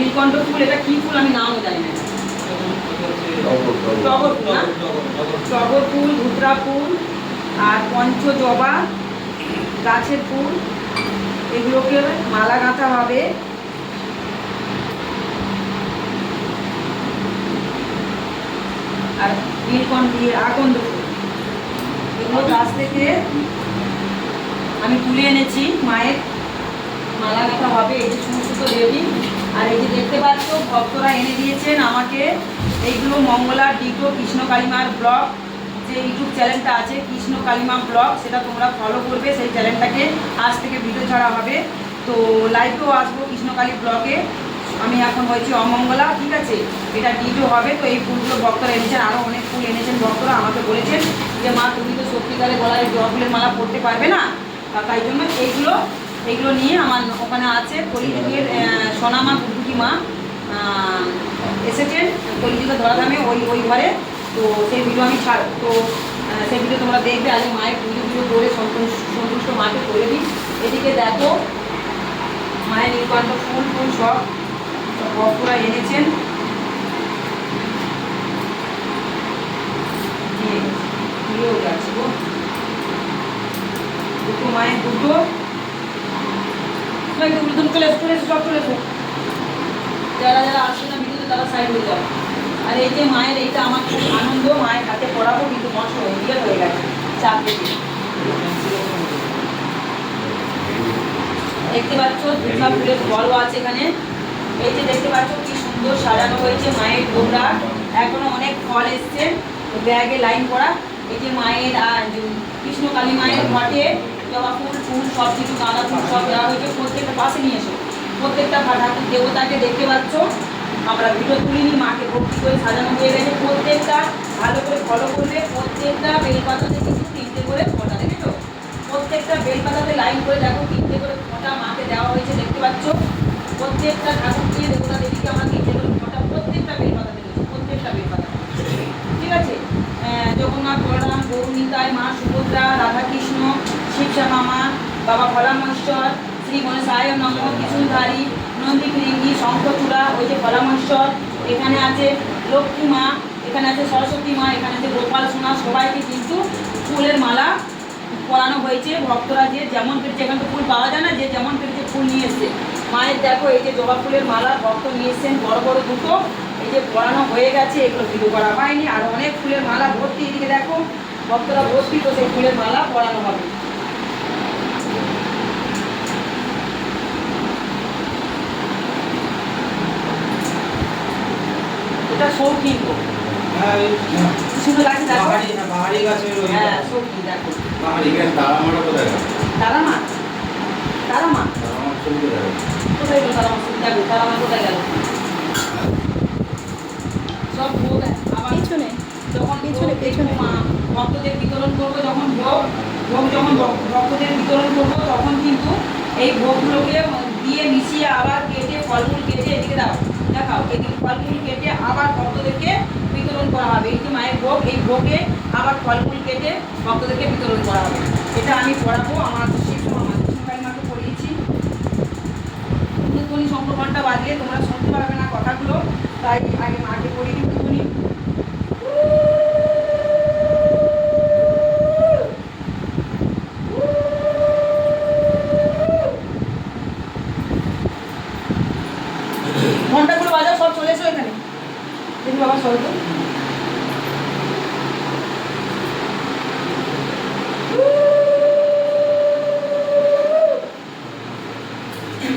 নীলকণ্ঠ ফুল, এটা কি ফুল আমি নামও জানি না। টগর ফুল ধুতরা ফুল, আর পঞ্চ জবা গাছের ফুল, এগুলোকে মালা গাঁথা হবে। আর নীলকণ্ঠ আকন্দ ফুল। এগুলো গাছ থেকে আমি তুলে এনেছি, মায়ের মালা গাঁথা হবে, এই যে সমস্ত রেডি আর এই যে দেখতে পাচ্ছ, ভক্তরা এনে দিয়েছেন আমাকে এইগুলো মঙ্গলা ডিটো কৃষ্ণ কালিমার ব্লগ। যে ইউটিউব চ্যানেলটা আছে, কৃষ্ণ কালিমা ব্লগ, সেটা তোমরা ফলো করবে। সেই চ্যানেলটাকে আজ থেকে ভিডিও ছাড়া হবে। তো লাইভেও আসব কৃষ্ণকালী ব্লগে। আমি এখন হয়েছি অমঙ্গলা, ঠিক আছে? এটা ডিটো হবে, তো এই ফুলগুলো ভক্তরা এনেছেন আরও অনেক ফুল এনেছেন। ভক্তরা আমাকে বলেছেন যে, মা, তুমি তো সত্যিকারে গলায় জবা ফুলের মালা পরতে পারবে না? তাই জন্য এইগুলো এইগুলো নিয়ে আমার ওখানে আছে কলিযুগের সোনামা কুটুকি মা এসেছেন। কলিযুগের ধরাধামে ওই ওই ঘরে। তো সেই ভিডিও আমি ছাড় তো সেই ভিডিও তোমরা দেখবে। আগে মায়ের পুজো পুজো করে সন্তুষ্ট মাকে করে দিই। এদিকে দেখো, মায়ের নীলকণ্ঠ ফুল ফুল সব ভক্তরা এনেছেন। দুটো মায়ের দুটো ভাই দুটো দুটো চলে এসো চলে সব চলে এসো যারা যারা আসবে না ভিডিওতে, তারা সাইড হয়ে যাবে। আর এই যে মায়ের এইটা আমার খুব আনন্দ, মায়ের হাতে পড়াবো কিন্তু নষ্ট হয়ে গিয়ে হয়ে গেছে, চাপ দেখতে পাচ্ছ, দুর্গা ফুলের ফলও আছে এখানে। এই যে দেখতে পাচ্ছ, কি সুন্দর সাজানো হয়েছে মায়ের গোবরা এখনও অনেক ফল এসছে, ব্যাগে লাইন করা এই যে মায়ের আর কৃষ্ণ কালী মায়ের ঘটে জবা ফুল ফুল সব কিছু গাঁদা ফুল সব দেওয়া হয়েছে। প্রত্যেকটা পাশে নিয়ে এসো। প্রত্যেকটা ঠাকুর দেবতাকে দেখতে পাচ্ছ। আমরা ভিডিও তুলিনি, মাকে ভক্তি করে সাজানো হয়ে গেছে। প্রত্যেকটা ভালো করে ফলো করবে প্রত্যেকটা বেলপাতাতে কিন্তু তিনটে করে ফোটা, দেখেছ? প্রত্যেকটা বেলপাতাতে লাইন করে দেখো, তিনটে করে ফোঁটা মাকে দেওয়া হয়েছে, দেখতে পাচ্ছ? প্রত্যেকটা ঠাকুরকে, দেবতা দেবীকে আমরা তিনটে করে ফোঁটা, প্রত্যেকটা প্রত্যেকটা বেলপাতা। ঠিক আছে? জগন্নাথ বলরাম গৌরনীতায় মা সুভদ্রা, রাধাকৃষ্ণ শিবশ্যামা মা বাবা ভোলামহেশ্বর শ্রী গণেশায় নম ত্রিশূলধারী নন্দী ফিরিঙ্গি শঙ্খচূড়া ওই যে ভোলামহেশ্বর এখানে আছে লক্ষ্মী মা, এখানে আছে সরস্বতী মা, এখানে আছে গোপাল, সোনা, সবাইকে কিন্তু ফুলের মালা পরানো হয়েছে। ভক্তরা যে যেমন পেরেছে, এখানে তো ফুল পাওয়া যায় না, যে যেমন পেরেছে ফুল নিয়ে এসছে। মায়ের দেখো, এই যে জবা ফুলের মালা ভক্ত নিয়ে এসছেন, বড় বড় দুটো। এই যে পরানো হয়ে গেছে এগুলো ভিডিও করা হয়নি। আর অনেক ফুলের মালা ভর্তি এদিকে দেখো ভক্তরা ভর্তি তো সেই ফুলের মালা পরানো হবে। এটা শৌখিন গো। হ্যাঁ, সুন্দর লাগছে দেখো। হ্যাঁ শৌখিন দেখো। পাহাড়ি গাছ তারামাটা কোথায়? গেল তারা মা তারা মা তারামার ছবি কোথায় গেল কোথায় গেল তারা মা দেখো তারা মা কোথায় গেল সব ভোগ আবার পিছনে পিছনে, পিছনে। ভক্তদের বিতরণ করব যখন ভোগ ভোগ যখন ভক্তদের বিতরণ করব তখন কিন্তু এই ভোগগুলোকে দিয়ে মিশিয়ে আবার কেটে ফলমূল কেটে এদিকে দাও দেখাও এদিকে ফলমূল কেটে আবার ভক্তদেরকে বিতরণ করা হবে। এই যে মায়ের ভোগ এই ভোগে আবার ফলমূল কেটে ভক্তদেরকে বিতরণ করা হবে। এটা আমি পড়াবো আমার শিশু আমার কৃষ্ণকালী মাকে পড়িয়েছি। উনি ঘণ্টা বাজলে তোমরা শুনতে পারবে না কথাগুলো। তাই আগে মাকে করি দিই ঘন্টাগুলো বাজার সব চলে এসো এখানে। দেখি বাবা সরো তো।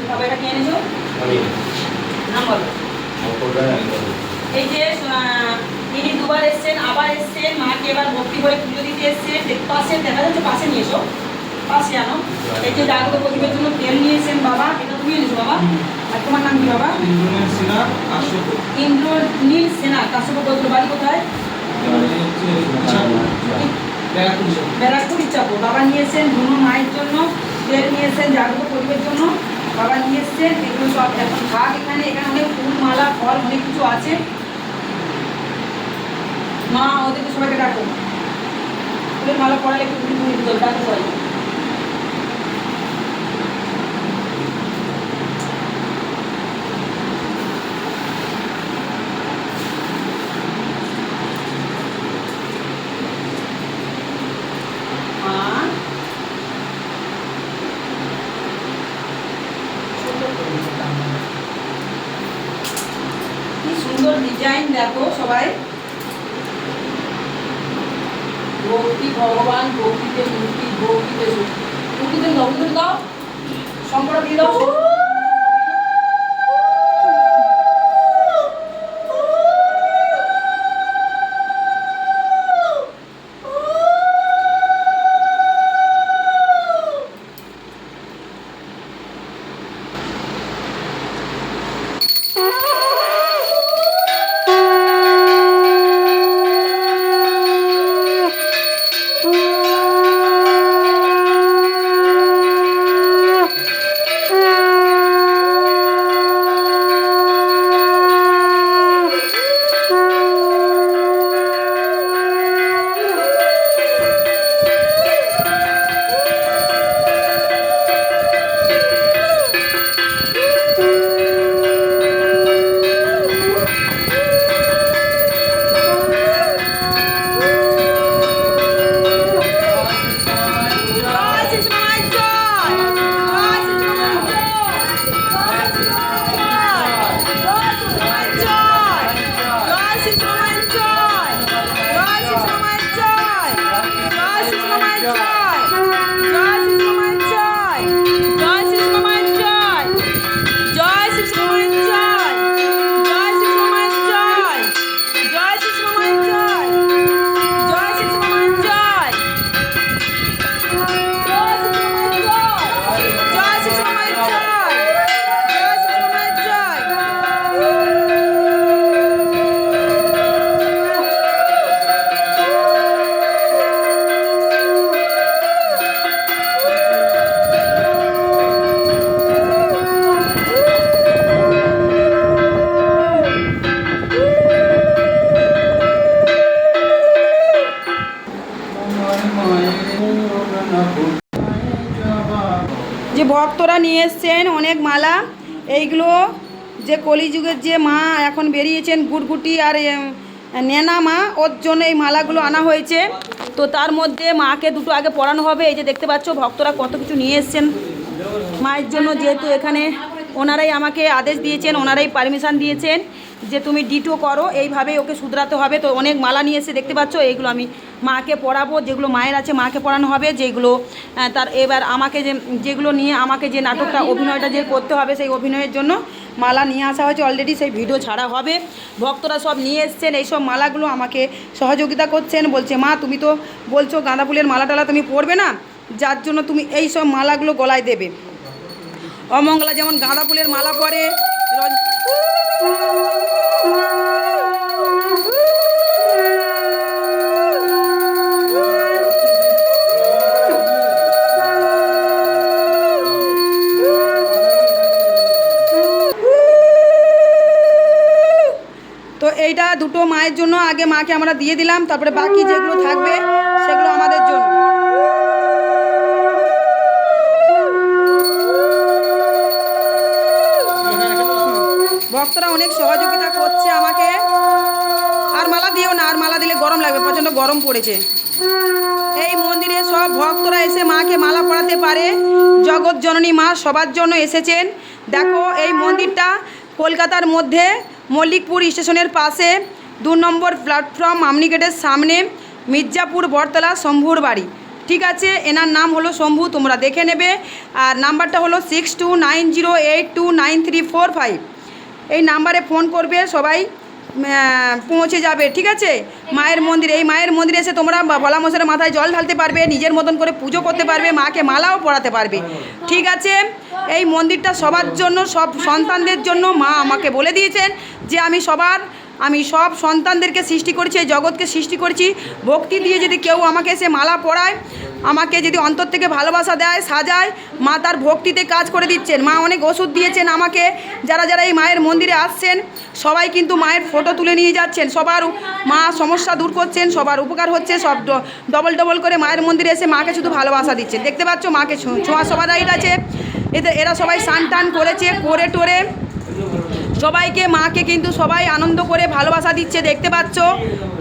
বাবা এটা কে এনেছো আমি নাম বলো অপরটাই আমি করব এই যে আহ, ইনি দুবার এসছেন আবার এসছেন মাকে এবার ভক্তি করে পুজো দিতে এসছেন দেখ- পাশে দেখা যাচ্ছে পাশে নিয়ে এসো। পাশে আনো। এই যে জাগ্রত প্রদীপের জন্য তেল নিয়ে এসেছেন বাবা এটা তুমি এনেছো বাবা? আর তোমার নাম কি বাবা? ইন্দ্রনীল সেনা কাশ্যপ। গোত্র বাড়ি কোথায়? ব্যারাকপুর ইচ্ছাপুর। বাবা ধুনো মায়ের জন্য তেল জাগ্রত প্রদীপের জন্য। বাবা নিয়ে এসেছেন এগুলো সব এখন ভাগ এখানে। এখানে অনেক ফুল মালা ফল অনেক কিছু আছে। মা ওদেরকে সবাইকে ডাকো। ফুলের মালা ভক্তরা নিয়ে এসছেন অনেক মালা। এইগুলো যে কলিযুগের যে মা এখন বেরিয়েছেন গুটগুটি আর নেনা মা, ওর জন্য এই মালাগুলো আনা হয়েছে। তো তার মধ্যে মাকে দুটো আগে পরানো হবে। এই যে দেখতে পাচ্ছ, ভক্তরা কত কিছু নিয়ে এসছেন। মায়ের জন্য যেহেতু এখানে ওনারাই আমাকে আদেশ দিয়েছেন, ওনারাই পারমিশন দিয়েছেন। যে তুমি ডিটো করো, এইভাবেই ওকে শুধরাতে হবে। তো অনেক মালা নিয়ে এসে দেখতে পাচ্ছ, এইগুলো আমি মাকে পড়াবো, যেগুলো মায়ের আছে মাকে পড়ানো হবে, যেগুলো তার এবার আমাকে যে, যেগুলো নিয়ে আমাকে যে নাটকটা, অভিনয়টা যে করতে হবে সেই অভিনয়ের জন্য মালা নিয়ে আসা হয়েছে অলরেডি সেই ভিডিও ছাড়া হবে। ভক্তরা সব নিয়ে এসছেন, এইসব মালাগুলো আমাকে সহযোগিতা করছেন, বলছে, মা, তুমি তো বলছো গাঁদা ফুলের মালা টালা তুমি পরবে না? যার জন্য তুমি এই সব মালাগুলো গলায় দেবে। অমঙ্গলা যেমন গাঁদা ফুলের মালা পরে তো এইটা দুটো মায়ের জন্য আগে মাকে আমরা দিয়ে দিলাম তারপরে বাকি যেগুলো থাকবে ভক্তরা অনেক সহযোগিতা করছে আমাকে। আর মালা দিও না, আর মালা দিলে গরম লাগবে, প্রচণ্ড গরম পড়েছে। এই মন্দিরে সব ভক্তরা এসে মাকে মালা পরাতে পারে। জগৎ জননী মা সবার জন্য এসেছেন। দেখো, এই মন্দিরটা কলকাতার মধ্যে মল্লিকপুর স্টেশনের পাশে, দু নম্বর প্ল্যাটফর্ম আমনি গেটের সামনে, মির্জাপুর বটতলা, শম্ভুর বাড়ি। ঠিক আছে, এনার নাম হলো শম্ভু, তোমরা দেখে নেবে। আর নাম্বারটা হলো six two nine zero eight two nine three four five এই নাম্বারে ফোন করবে, সবাই পৌঁছে যাবে, ঠিক আছে? মায়ের মন্দির, এই মায়ের মন্দিরে এসে তোমরা ভোলা মশারের মাথায় জল ঢালতে পারবে, নিজের মতন করে পুজো করতে পারবে, মাকে মালাও পড়াতে পারবে, ঠিক আছে? এই মন্দিরটা সবার জন্য, সব সন্তানদের জন্য মা আমাকে বলে দিয়েছেন যে আমি সবার আমি সব সন্তানদেরকে সৃষ্টি করেছি, এই জগৎকে সৃষ্টি করেছি। ভক্তি দিয়ে যদি কেউ আমাকে এসে মালা পরায়, আমাকে যদি অন্তর থেকে ভালোবাসা দেয়, সাজায়, মা তার ভক্তিতে কাজ করে দিচ্ছেন। মা অনেক ওষুধ দিয়েছেন আমাকে। যারা যারা এই মায়ের মন্দিরে আসছেন, সবাই কিন্তু মায়ের ফটো তুলে নিয়ে যাচ্ছেন। সবার মা সমস্যা দূর করছেন, সবার উপকার হচ্ছে, সব ডবল ডবল করে মায়ের মন্দিরে এসে মাকে শুধু ভালোবাসা দিচ্ছেন দেখতে পাচ্ছ, মাকে ছোঁয়া সবার রাইট আছে। এতে এরা সবাই স্নান টান করেছে, করে টোরে। সবাইকে, মাকে কিন্তু সবাই আনন্দ করে ভালোবাসা দিচ্ছে, দেখতে পাচ্ছ?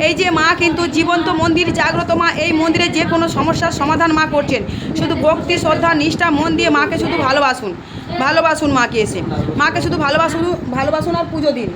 এই যে মা কিন্তু জীবন্ত মন্দির, জাগ্রত মা, এই মন্দিরে যে কোনো সমস্যার সমাধান মা করছেন। শুধু ভক্তি, শ্রদ্ধা, নিষ্ঠা, মন দিয়ে মাকে শুধু ভালোবাসুন ভালোবাসুন মাকে এসে। মাকে শুধু ভালোবাসুন ভালোবাসুন আর পুজো দিন।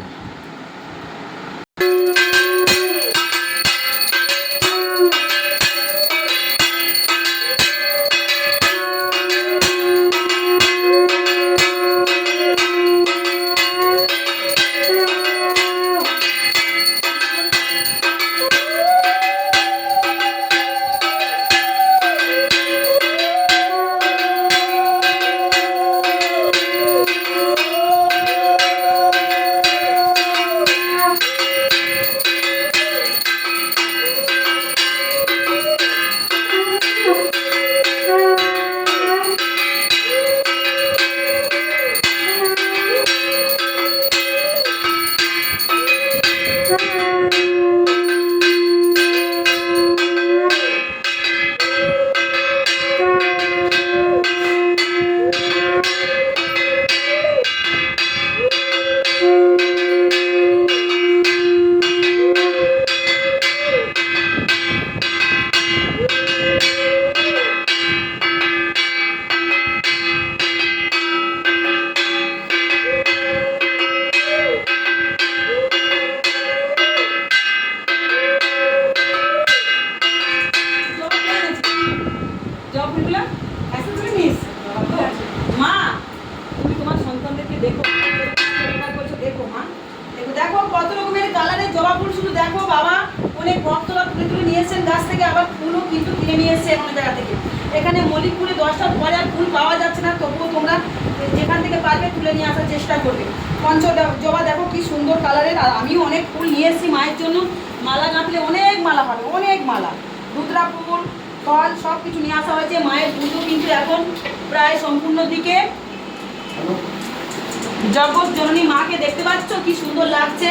জগৎ জননী মাকে দেখতে পাচ্ছ? কি সুন্দর লাগছে।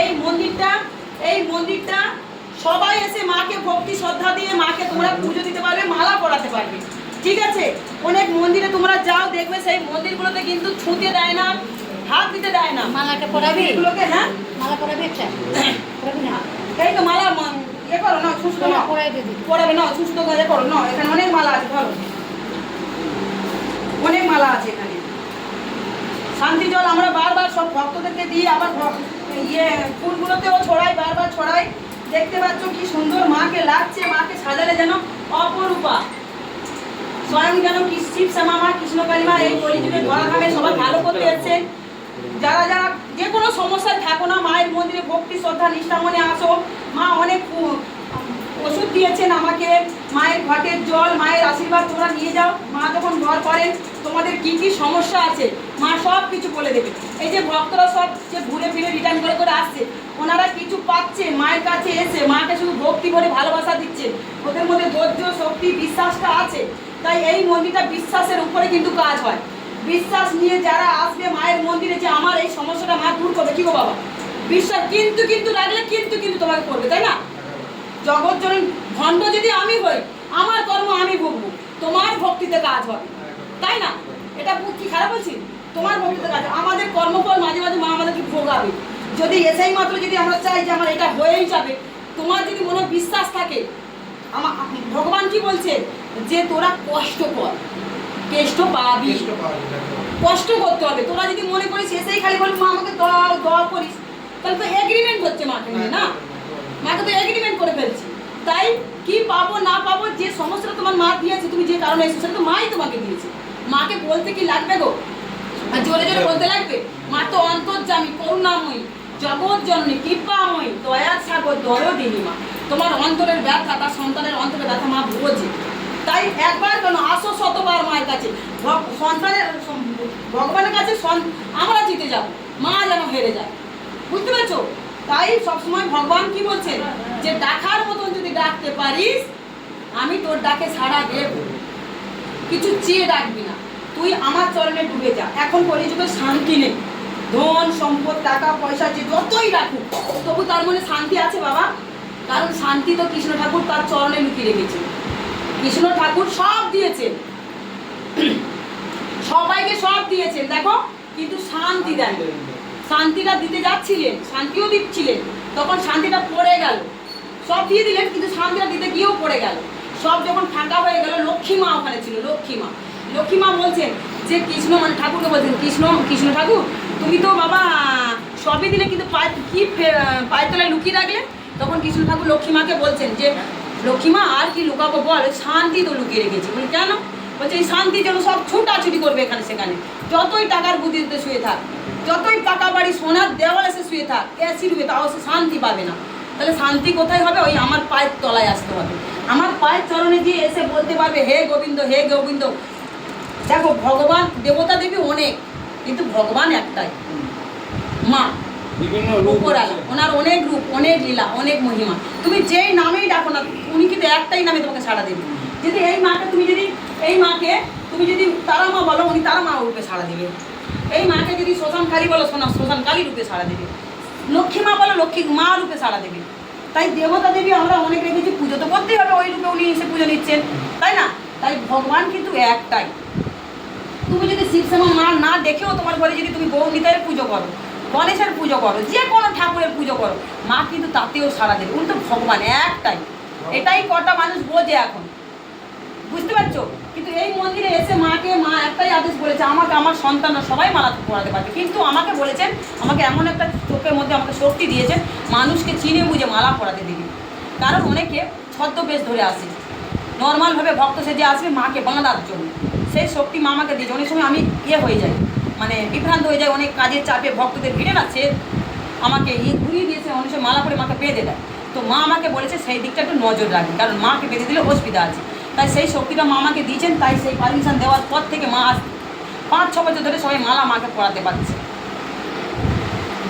এই মন্দিরটা এই মন্দিরটা সবাই এসে মাকে ভক্তি শ্রদ্ধা দিয়ে মাকে তোমরা পুজো দিতে পারবে মালা পরাতে পারবে। ঠিক আছে? অনেক মন্দিরে তোমরা যাও দেখবে সেই মন্দিরগুলোতে কিন্তু ছুঁতে দেয় না হাত দিতে দেয় না। মালাটা পরাবি? এগুলোকে হ্যাঁ? মালা পরাবি একটা? না। এই তো মালা মা- ইয়ে করো না সুস্থ না। পড়াবে না সুস্থ করে করো না। এখানে অনেক মালা আছে ধরো অনেক মালা আছে এখানে। শান্তি জল আমরা বারবার সব ভক্তদেরকে দিই, আবার ইয়ে ফুলগুলোতেও ছড়াই, বারবার ছড়াই। দেখতে পাচ্ছ কি সুন্দর মাকে লাগছে, মাকে সাজালে যেন অপরূপা। স্বয়ং যেন শিব শ্যামা মা কৃষ্ণ কালিমা, এই কলিযুগে ধরা খাবে, সবাই ভালো করতে এসেছেন যারা যারা যে কোনো সমস্যায় থাকো না, মায়ের মন্দিরে ভক্তি, শ্রদ্ধা নিষ্ঠা মনে আসো। মা অনেক ওষুধ দিয়েছেন আমাকে, মায়ের ঘটের জল, মায়ের আশীর্বাদ তোমরা নিয়ে যাও। মা যখন ঘর করেন, তোমাদের কি কি সমস্যা আছে? মা সব কিছু বলে দেবে। এই যে ভক্তরা সব যে ঘুরে ফিরে রিটার্ন করে করে আসছে, ওনারা কিছু পাচ্ছে, মায়ের কাছে এসে মাকে শুধু ভক্তি করে ভালোবাসা দিচ্ছে ওদের মধ্যে ধৈর্য, শক্তি, বিশ্বাসটা আছে। তাই এই মন্দিরটা বিশ্বাসের উপরে কিন্তু কাজ হয়। বিশ্বাস নিয়ে যারা আসবে মায়ের মন্দিরে যে আমার এই সমস্যাটা মা দূর করবে, কি গো বাবা? বিশ্বাস কিন্তু কিন্তু রাখলে কিন্তু কিন্তু তোমাকে করবে, তাই না? জগৎ জননী ভণ্ড যদি আমি হই আমার কর্ম আমি ভুগবো। তোমার ভক্তিতে কাজ হবে। তাই না? এটা কি খারাপ বলছি? তোমার ভক্তিতে কাজ আমাদের কর্মফল মাঝে মাঝে মা আমাদেরকে ভোগাবে। যদি এসেই মাত্র যদি আমরা চাই যে আমার এটা হয়েই যাবে তোমার যদি মনে বিশ্বাস থাকে আমার ভগবান কি বলছে? যে তোরা কষ্ট কর। কেষ্ট পাবি। কষ্ট করতে হবে। তোরা যদি মনে করিস এসেই খালি বলবি মা আমাকে দাও দাও করিস। তাহলে তো এগ্রিমেন্ট হচ্ছে মাকে না? মাকে তো এগ্রিমেন্ট করে ফেলছি। তাই কি পাবো, না পাবো, যে সমস্যাটা তোমার মা দিয়েছে, তুমি যে কারণে এসেছ, সেটা তো মাই তোমাকে দিয়েছে। মাকে বলতে কি লাগবে গো? আর জোরে জোরে বলতে লাগবে? মা তো অন্তর্জামী করুণাময়ী জগৎ জননী কৃপাময়ী, দয়ার সাগর দরদিনী মা। তোমার অন্তরের ব্যথা, তার সন্তানের অন্তরের ব্যথা মা বোঝে তাই একবার কেন আসো শতবার মায়ের কাছে। সন্তানের, ভগবানের কাছে আমরা জিতে যাব, মা যেন হেরে যায়। বুঝতে পেরেছ? তাই সবসময় ভগবান কি বলছেন? যে ডাকার মতন যদি ডাকতে পারিস, আমি তোর ডাকে সাড়া দেব। কিছু চেয়ে ডাকবি না। তুই আমার চরণে ডুবে যা। এখন কলিযুগে শান্তি নেই। ধন, সম্পদ, টাকা, পয়সা, যে যতই রাখুক, তবু তার মনে শান্তি আছে বাবা? কারণ শান্তি তো কৃষ্ণ ঠাকুর তার চরণে লুকিয়ে রেখেছে। কৃষ্ণ ঠাকুর সব দিয়েছেন। সবাইকে সব দিয়েছেন, দেখো, কিন্তু শান্তি দেন শান্তিটা দিতে যাচ্ছিলেন, শান্তিও দিচ্ছিলেন। তখন শান্তিটা পড়ে গেল। সব দিয়ে দিলেন, কিন্তু শান্তিটা দিতে গিয়েও পড়ে গেল। সব যখন ফাঁকা হয়ে গেল, লক্ষ্মী মা ওখানে ছিল, লক্ষ্মী মা। লক্ষ্মী মা বলছেন যে, কৃষ্ণ মানে ঠাকুরকে বলছেন, কৃষ্ণ কৃষ্ণ ঠাকুর, তুমি তো বাবা, সবই দিলে, কিন্তু পায়ে, কি পায়ের তলায় লুকিয়ে রাখলে? তখন কৃষ্ণ ঠাকুর লক্ষ্মী মাকে বলছেন যে, লক্ষ্মী মা, আর কি লুকাবো বল? শান্তি তো লুকিয়ে রেখেছি। বলি, কেন? বলছে এই শান্তির জন্য সব ছুটাছুটি করবে এখানে সেখানে। যতই টাকার বুদ্ধিতে শুয়ে থাক যতই পাকা বাড়ি সোনার দেওয়ালে সে শুয়ে থাক এসি রুবে তাও সে শান্তি পাবে না। তাহলে শান্তি কোথায় হবে? ওই আমার পায়ের তলায় আসতে হবে। আমার পায়ের চরণে দিয়ে এসে বলতে পারবে হে গোবিন্দ হে গোবিন্দ। দেখো ভগবান দেবতা দেবী অনেক কিন্তু ভগবান একটাই। মা উপরালা ওনার অনেক রূপ অনেক লীলা অনেক মহিমা। তুমি যেই নামেই ডাকো না উনি কিন্তু একটাই নামে তোমাকে সাড়া দেবে। যদি এই মাকে তুমি যদি এই মাকে তুমি যদি তারা মা বলো, উনি তারা মা রূপে সাড়া দেবে। এই মাকে যদি শ্মশান কালী বলো শ্মশান কালী রূপে সাড়া দেবে। লক্ষ্মী মা বলো, লক্ষ্মী মা রূপে সাড়া দেবে। তাই দেবতা দেবী আমরা অনেক রেখেছি, পুজো তো করতেই হবে, ওই রূপে উনি এসে পুজো নিচ্ছেন। তাই না? তাই ভগবান কিন্তু একটাই। তুমি যদি শিবশ্যামা মা না দেখেও তোমার ঘরে যদি তুমি গৌরীতায়ের পুজো করো। গণেশের পুজো করো, যে কোনো ঠাকুরের পুজো করো। মা কিন্তু তাতেও সাড়া দেবে উনি তো ভগবান একটাই। এটাই কটা মানুষ বোঝে এখন। বুঝতে পারছ? কিন্তু এই মন্দিরে এসে মাকে, মা একটাই আদেশ বলেছে, আমাকে আমার সন্তানরা সবাই মালা পড়াতে পারবে। কিন্তু আমাকে বলেছেন, আমাকে এমন একটা চোখের মধ্যে আমাকে শক্তি দিয়েছেন, মানুষকে চিনে বুঝে মালা পড়াতে দিবি। কারণ অনেকে ছদ্মবেশ ধরে আসে। নর্মালভাবে ভক্ত সেজে আসবে, মাকে বাঁধার জন্য। সেই শক্তি মা আমাকে দিয়েছে। অনেক সময় আমি ইয়ে হয়ে যাই। মানে বিভ্রান্ত হয়ে যায় অনেক কাজের চাপে ভক্তদের ভিড়ে না, সে আমাকে ইয়ে ঘুরিয়ে দিয়েছে অনেক সময় মালা করে মাকে বেঁধে দেয়। তো মা আমাকে বলেছে, সেই দিকটা একটু নজর রাখবে কারণ মাকে বেঁধে দিলে অসুবিধা আছে। তাই সেই শক্তিটা মা আমাকে দিয়েছেন, তাই সেই পারমিশন দেওয়ার পর থেকে মা পাঁচ ছ বছর ধরে সবাই মালা মাকে পড়াতে পারছে।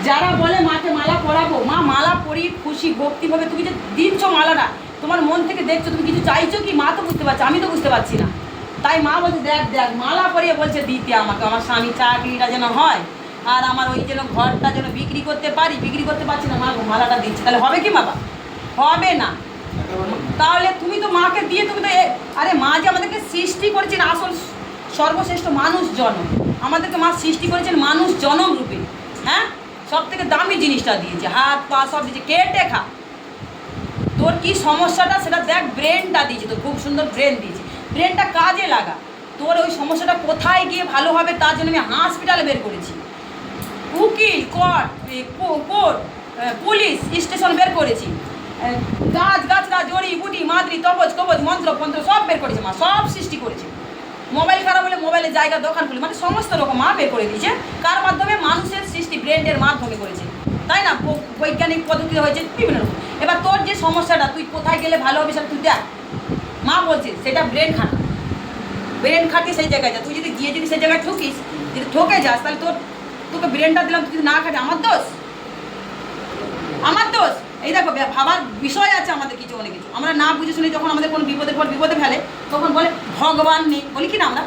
যারা বলে মাকে মালা পরাবো, মা মালা পরি, খুশি, ভক্তিভাবে তুমি যে দিচ্ছ মালাটা, তোমার মন থেকে দেখছ, তুমি কিছু চাইছো কি মা তো বুঝতে পারছে, আমি তো বুঝতে পারছি না। তাই মা বলছে, দেখ দেখ, মালা পরিয়ে বলছে, দিতে আমাকে, আমার স্বামী চাকরিটা যেন হয়, আর আমার ওই যেন ঘরটা যেন বিক্রি করতে পারি, বিক্রি করতে পারছি না, মা মালাটা দিচ্ছে। তাহলে হবে কি বাবা? হবে না। তাহলে তুমি তো মাকে দিয়ে তুমি তো আরে মা যে আমাদেরকে সৃষ্টি করেছেন আসল সর্বশ্রেষ্ঠ মানুষ জনম আমাদেরকে মা সৃষ্টি করেছেন মানুষ জনম রূপে। হ্যাঁ? সব থেকে দামি জিনিসটা দিয়েছে। হাত, পা, সব দিয়েছে। কেটে খা তোর কি সমস্যাটা? সেটা দেখ, ব্রেনটা দিয়েছে তোর। খুব সুন্দর ব্রেন দিয়েছে। ব্রেনটা কাজে লাগা। তোর ওই সমস্যাটা কোথায় গিয়ে ভালো হবে তার জন্য আমি হসপিটালে বের করেছি। উকিল কোর্ট কোর্ট পুলিশ স্টেশন বের করেছি। গাছ গাছরা জড়ি বুটি মাদ্রি, তবজ, কবজ, মন্ত্র ফন্ত্র সব বের করেছে মা, সব সৃষ্টি করেছে। মোবাইল খারাপ হলে মোবাইলের জায়গা, দোকান খুলে মানে সমস্ত রকম মা বের করে দিয়েছে। কার মাধ্যমে? মানুষের সৃষ্টি ব্রেন্ডের মাধ্যমে করেছে। তাই না? বৈজ্ঞানিক পদ্ধতি হয়েছে বিভিন্ন রকম। এবার তোর যে সমস্যাটা, তুই কোথায় গেলে ভালো হবে সেটা তুই দেখ। মা বলছে, সেটা ব্রেন খাটা ব্রেন খাটিয়ে সেই জায়গায় যা। তুই যদি গিয়ে যদি সেই জায়গায় ঠকিস, যদি ঠকে যাস, তাহলে তোর তোকে ব্রেনটা দিলাম, তুই যদি না খাটে, আমার দোষ? আমার দোষ? এই দেখো, ভাবার বিষয় আছে আমাদের কিছু অনেক কিছু। আমরা না বুঝে শুনি যখন আমাদের কোনো বিপদের পর বিপদে ফেলে, তখন বলে, ভগবান নেই। বলি কি না আমরা?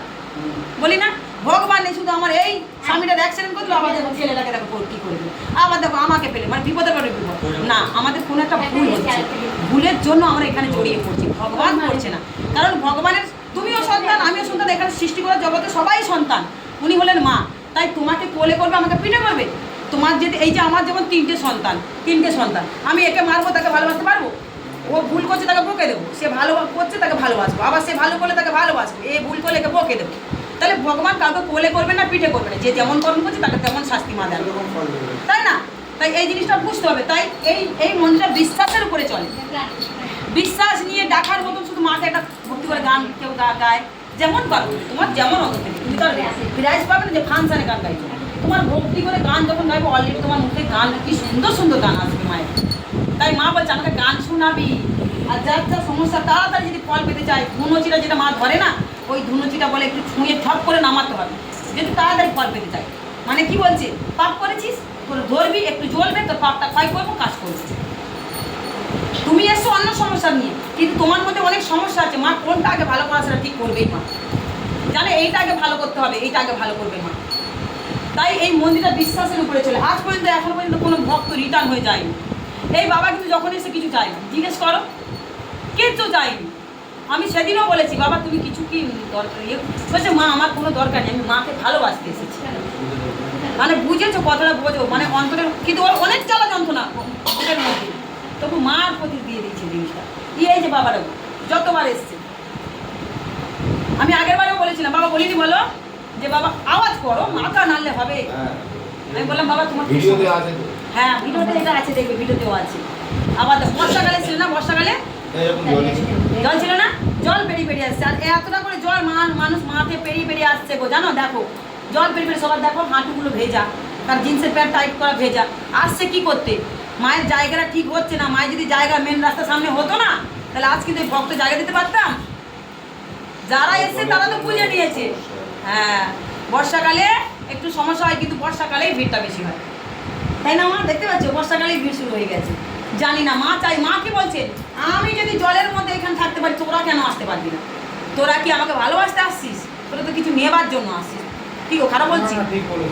বলি না? ভগবান নেই। শুধু আমার এই স্বামীটার অ্যাক্সিডেন্ট করল দেখো ছেলেটাকে দেখো কী করে দিল। আবার দেখো আমাকে পেলে মানে বিপদের পরে বিপদ। না, আমাদের কোনো একটা ভুল হচ্ছে। ভুলের জন্য আমরা এখানে জড়িয়ে পড়ছি। ভগবান করছে না। কারণ ভগবানের, তুমিও সন্তান, আমিও সন্তান, এখানে সৃষ্টি করা জগতে সবাই সন্তান। উনি হলেন মা। তাই তোমাকে কোলে করবে, আমাকে পিঠে করবে তোমার যদি এই যে আমার যেমন তিনটে সন্তান তিনটে সন্তান, আমি একে মারবো, তাকে ভালোবাসতে পারব? ও ভুল করছে তাকে বকে দেবো। সে ভালো করছে তাকে ভালোবাসবো। আবার সে ভালো করলে তাকে ভালোবাসবো। এ ভুল করলে একে বকে দেবো। তাহলে ভগবান কাউকে কোলে করবে না, পিঠে করবে না। যে যেমন কর্ম করছে, তাকে তেমন শাস্তি মা দেবে তাই না? তাই এই জিনিসটা বুঝতে হবে। তাই এই এই মন্দিরটা বিশ্বাসের উপরে চলে। বিশ্বাস নিয়ে ডাকার মতন শুধু মাকে একটা ভক্তি করে গান, কেউ গায়। যেমন পারবে তোমার যেমন অত তুমি তো প্রাইজ পাবে না যে ফাংশনে গান গাইছো। তোমার ভক্তি করে গান যখন গাইবো অলরেডি তোমার মুখে গান, কি সুন্দর সুন্দর গান আসবে মায়ের। তাই মা বলছে, আমাকে গান শোনাবি। আর যার যা সমস্যা, তাড়াতাড়ি যদি ফল পেতে চায়, ধুনুচিটা যেটা মা ধরে না, ওই ধুনুচিটা বলে একটু ছুঁয়ে ঠপ করে নামাতে হবে। যদি তাড়াতাড়ি ফল পেতে চায়। মানে কি বলছে, পাপ করেছিস, তোর ধরবি, একটু জ্বলবে, তোর পাপটা ক্ষয় করব, কাজ করবি। তুমি এসছো অন্য সমস্যা নিয়ে। কিন্তু তোমার মধ্যে অনেক সমস্যা আছে। মা কোনটা আগে ভালো করা সেটা ঠিক করবেই মা। জানে, এইটা আগে ভালো করতে হবে, এইটা আগে ভালো করবে মা। তাই এই মন্দিরটা বিশ্বাসের উপরে চলে। আজ পর্যন্ত, এখনও পর্যন্ত কোনো ভক্ত রিটার্ন হয়ে যায়নি। এই বাবা কিন্তু যখন এসে কিছু না জিজ্ঞেস করো, কিচ্ছু চাইনি আমি সেদিনও বলেছি, বাবা, তুমি কিছু কি দরকার ইয়ে বলছে, মা, আমার কোনো দরকার নেই, আমি মাকে ভালোবাসতে এসেছি। মানে বুঝেছ কতটা বোঝো মানে অন্তরের, কিন্তু ওর অনেক জ্বালা যন্ত্রণা বুকের মধ্যে। তবু মার প্রতি দিয়ে দিচ্ছে জিনিসটা। এই যে বাবারা, যতবার এসছে। আমি আগের বারেও বলেছিলাম, বাবা বলিনি, বলো। যে বাবা আওয়াজ করো মাথা নাড়লে হবে। আমি বললাম বাবা তোমার ভিডিওতে? আছে হ্যাঁ ভিডিওতে এটা আছে দেখবে ভিডিওতেও আছে। আবার বর্ষাকালে ছিল না বর্ষাকালে? জল ছিল। না? জল পেরিয়ে পেরিয়ে আসছে। আর এতটা করে জল মানুষ মাঠে পেরিয়ে পেরিয়ে আসছে গো জানো? দেখো জল পেরিয়ে পেরিয়ে সবার দেখো হাঁটুগুলো ভেজা তার জিন্সের প্যান্ট টাইট করা ভেজা। আসছে কি করতে? মায়ের জায়গাটা ঠিক হচ্ছে না। মায়ের যদি জায়গা মেন রাস্তার সামনে হতো না তাহলে আজ কিন্তু ভক্ত জায়গা দিতে পারতাম? যারা এসছে তারা তো বুঝে নিয়েছে। হ্যাঁ বর্ষাকালে একটু সমস্যা হয় কিন্তু বর্ষাকালেই ভিড়টা বেশি হয়। তাই না মা? দেখতে পাচ্ছ বর্ষাকালেই ভিড় শুরু হয়ে গেছে। জানি না মা চাই মা কি বলছে? আমি যদি জলের মধ্যে এখানে থাকতে পারি তোরা কেন আসতে পারবি না? তোরা কি আমাকে ভালোবাসতে আসছিস? তোরা তো কিছু নেবার জন্য আসছিস। কি গো খারাপ বলছি? হ্যাঁ,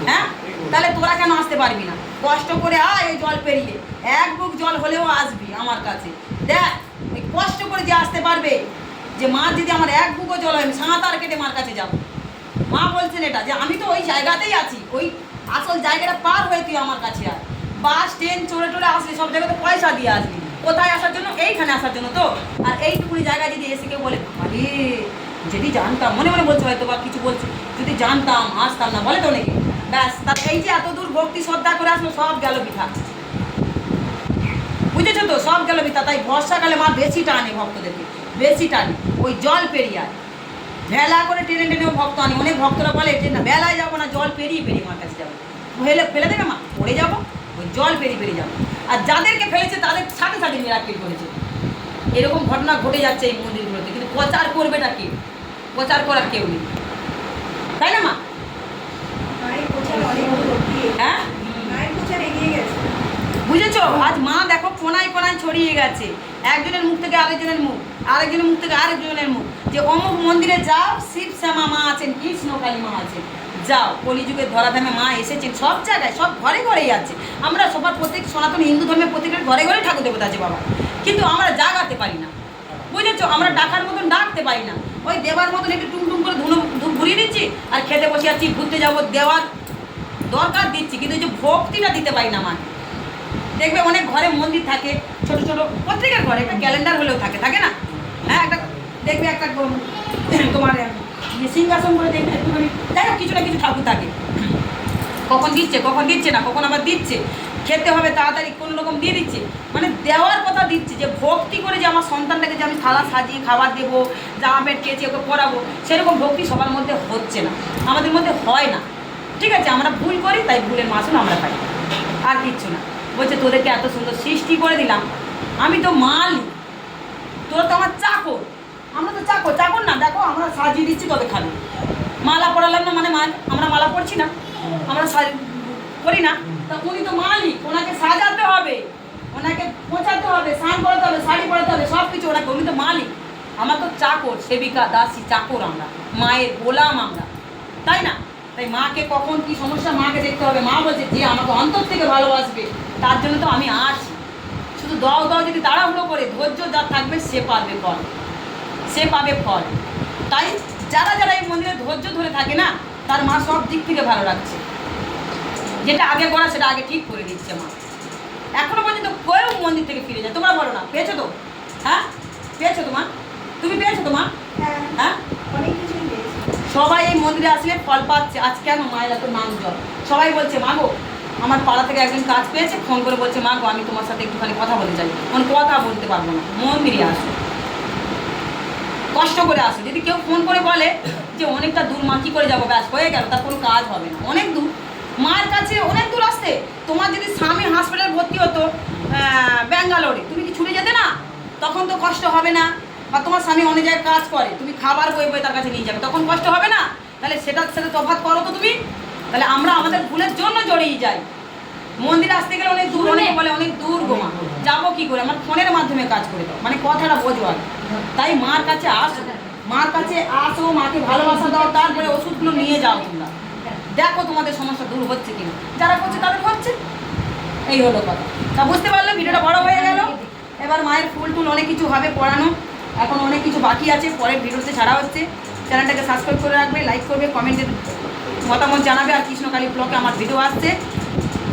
হ্যাঁ তাহলে তোরা কেন আসতে পারবি না? কষ্ট করে আয় এই জল পেরিয়ে। এক বুক জল হলেও আসবি আমার কাছে। দেখ কষ্ট করে যে আসতে পারবে যে মা যদি আমার এক বুকও জল হয় আমি সাঁতার কেটে মার কাছে যাব। মা বলছেন এটা যে আমি তো ওই জায়গাতেই আছি। ওই আসল জায়গাটা পার হয়ে তুই আমার কাছে আর বাস, ট্রেন চড়ে টড়ে আসলে সব জায়গাতে পয়সা দিয়ে আসবি। কোথায় আসার জন্য? এইখানে আসার জন্য তো। আর এইটুকুনি জায়গায় যদি এসে কেউ বলে আরে যদি জানতাম। মনে মনে বলছে হয়তো বা কিছু বলছে। যদি জানতাম, আসতাম না। বলে তো অনেকে। ব্যাস তার এই যে এত দূর ভক্তি শ্রদ্ধা করে আসলো, সব গেল পিঠা বুঝেছ তো? সব গেল পিঠা তাই বর্ষাকালে মা বেশি টানে ভক্তদেরকে। বেশি টানে। ওই জল পেরিয়ে আয়। ভেলা করে টেনে টেনেও ভক্ত আনি। অনেক ভক্তরা বলে যে না বেলায় যাব না জল পেরিয়ে পেরিয়ে মার কাছে যাব। ফেলে ফেলে দেবে মা পড়ে যাব ওই জল পেরিয়ে পেরিয়ে যাব। আর যাদেরকে ফেলেছে তাদের সাথে সাথে মিরাক্কেল করেছে। এরকম ঘটনা ঘটে যাচ্ছে এই মন্দিরগুলোতে কিন্তু প্রচার করবে না কেউ। প্রচার করার কেউ নেই। তাই না মা। হ্যাঁ? বুঝেছ? আজ মা দেখো কোনায় কোনায় ছড়িয়ে গেছে। একজনের মুখ থেকে আরেকজনের মুখ আরেকজনের মুখ থেকে আরেকজনের মুখ। যে অমুক মন্দিরে যাও, শিব শ্যামা মা আছেন কৃষ্ণকালী মা আছেন। যাও, কলিযুগের ধরাধামে মা এসেছেন, সব জায়গায়, সব ঘরে ঘরেই আছে। আমরা সবার প্রত্যেক সনাতন হিন্দু ধর্মের প্রত্যেকের ঘরে ঘরে ঠাকুর দেবতা আছে বাবা। কিন্তু আমরা জাগাতে পারি না। বুঝেছ? আমরা ডাকার মতন ডাকতে পারি না। ওই দেওয়ার মতন একটু টুম টুম করে ধুনো, ধূপ ঘুরিয়ে দিচ্ছি, আর খেতে বসে আছি, ঘুরতে যাব দেওয়ার দরকার দিচ্ছি, কিন্তু যে ভক্তিটা দিতে পারি না মাকে দেখবে অনেক ঘরে মন্দির থাকে, ছোট ছোট, প্রত্যেকের ঘরে একটা ক্যালেন্ডার হলেও থাকে থাকে না? হ্যাঁ একটা, দেখবে একটা তোমার সিংহাসন করে দেখবে একটুখানি, যাই হোক, কিছু না কিছু ঠাকুর থাকে। কখন দিচ্ছে কখন দিচ্ছে না, কখন আবার দিচ্ছে? খেতে হবে তাড়াতাড়ি, কোনো রকম দিয়ে দিচ্ছে। মানে দেওয়ার কথা দিচ্ছে যে ভক্তি করে যে আমার সন্তানটাকে যে আমি থালা সাজিয়ে খাবার দেবো জামা প্যান্ট কেচে ওকে পরাবো সেরকম ভক্তি সবার মধ্যে হচ্ছে না। আমাদের মধ্যে হয় না। ঠিক আছে, আমরা ভুল করি, তাই ভুলের মাসুল আমরা পাই আর কিচ্ছু না। বলছে, তোদেরকে এত সুন্দর সৃষ্টি করে দিলাম। আমি তো মালিক তোর তো আমার চাকর। আমরা তো চাকর। চাকর না, দেখো, আমরা সাজিয়ে দিচ্ছি তবে খাবে মালা পড়ালাম না মানে আমরা মালা পরছি না। আমরা করি না। তা উনি তো মালিক। ওনাকে সাজাতে হবে। ওনাকে পৌঁছাতে হবে, স্নান করাতে হবে, শাড়ি পরাতে হবে সব কিছু ওনাকে উনি তো মালিক। আমার তো চাকর, সেবিকা, দাসী, চাকর আমরা। মায়ের গোলাম আমরা। তাই না? তাই মাকে কখন কি সমস্যা, মাকে দেখতে হবে। মা বলছে, যে আমাকে অন্তর থেকে ভালোবাসবে তার জন্য তো আমি আছি। শুধু দাও দাও যদি তাড়াহুড়ো করে ধৈর্য যা থাকবে সে পাবে ফল। সে পাবে ফল। তাই যারা যারা এই মন্দিরে ধৈর্য ধরে থাকে না তার মা সব দিক থেকে ভালো রাখছে যেটা আগে করা সেটা আগে ঠিক করে দিচ্ছে মা। এখনও পর্যন্ত কেউ মন্দির থেকে ফিরে যায়। তোমরা বলো না পেয়েছ তো? হ্যাঁ? পেয়েছ তোমা তুমি পেয়েছ তোমা হ্যাঁ। হ্যাঁ? অনেক কিছুই পেয়েছি। সবাই এই মন্দিরে আসলে ফল পাচ্ছে। আজ কেন মায়ের এত নাম জল সবাই বলছে মা গো আমার পাড়া থেকে একজন কাজ পেয়েছে, ফোন করে বলছে, মা গো, আমি তোমার সাথে একটুখানি কথা বলতে চাই। মানে কথা বলতে পারব না। মন মন্দিরে আসো। কষ্ট করে আসো। যদি কেউ ফোন করে বলে যে, অনেকটা দূর, মা, কী করে যাব? ব্যাস, হয়ে গেল। তার কোনো কাজ হবে না। অনেক দূর। মার কাছে অনেক দূর আসতে। তোমার যদি স্বামী হাসপাতালে ভর্তি হতো ব্যাঙ্গালোরে, তুমি কি ছুটে যেতে না? তখন তো কষ্ট হবে না। বা তোমার স্বামী অনেক জায়গায় কাজ করে। তুমি খাবার বই বই তার কাছে নিয়ে যাবে। তখন কষ্ট হবে না? তাহলে সেটার সাথে তফাৎ করো তো তুমি। তাহলে আমরা আমাদের ভুলের জন্য জড়িয়ে যাই। মন্দিরে আসতে গেলে অনেক দূর, অনেক বলে অনেক দূর গোমা যাব কি করে? আমার ফোনের মাধ্যমে কাজ করে দাও। মানে কথাটা বোঝো আগে তাই মার কাছে আসো, মার কাছে আসো, মাকে ভালোবাসা দাও, তারপরে ওষুধগুলো নিয়ে যাও তোমরা। দেখো তোমাদের সমস্যা দূর হচ্ছে কিনা। যারা করছে তাদের হচ্ছে। এই হলো কথা। তা বুঝতে পারলে ভিডিওটা বড় হয়ে গেল। এবার মায়ের ফুল টুল অনেক কিছু হবে পড়ানো। এখন অনেক কিছু বাকি আছে, পরের ভিডিওতে ছাড়া হচ্ছে। চ্যানেলটাকে সাবস্ক্রাইব করে রাখবে, লাইক করবে, কমেন্টে মতামত জানাবে আর কৃষ্ণকালী ব্লকে আমার ভিডিও আসছে।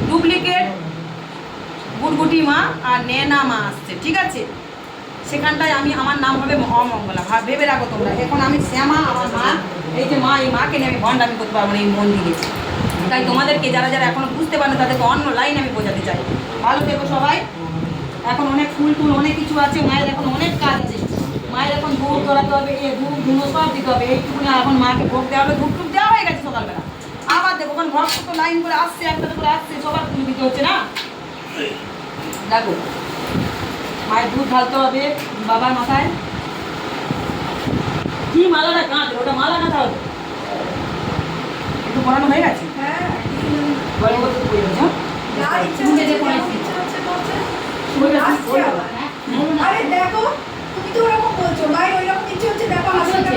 ডুপ্লিকেট গুটগুটি মা আর নেনা মা আসছে, ঠিক আছে? সেখানটায় আমি, আমার নাম হবে অমঙ্গলা ভাব ভেবে রাখো তোমরা, এখন আমি শ্যামা, আমার মা, এই যে মা, এই মাকে নিয়ে আমি ভণ্ডামি করতে পারব না, এই মন্দিরে তাই তোমাদেরকে যারা যারা এখনও বুঝতে পারে তাদেরকে অন্য লাইন আমি বোঝাতে চাই। ভালো থেকো সবাই। এখন অনেক ফুল টুল, অনেক কিছু আছে, মায়ের এখন অনেক কাজ আছে। মায়ের এখন ধূপ ধরাতে হবে এ ধূপ ধুনো সব দিতে হবে, এইটুকুনি এখন মাকে ভোগ দেওয়া হবে ধূপ হয়ে গেছে সকালবেলা আবার দেখো ওখানে ভক্ত তো লাইন করে আসছে একটা করে আসছে সবার ফুল দিতে হচ্ছে না? দেখো মায়ের দুধ ঢালতে হবে বাবার মাথায়। কি মালাটা কাঁধ? ওটা মালা কাঁথা হবে একটু পড়ানো হয়ে গেছে? হ্যাঁ গল্প করতে বই হচ্ছে যা ইচ্ছা হচ্ছে যেমন ইচ্ছা হচ্ছে করছে। আসছে আবার। আরে দেখো তুমি তো ওরকম বলছো মায়ের ওই রকম ইচ্ছে হচ্ছে দেখো আসছে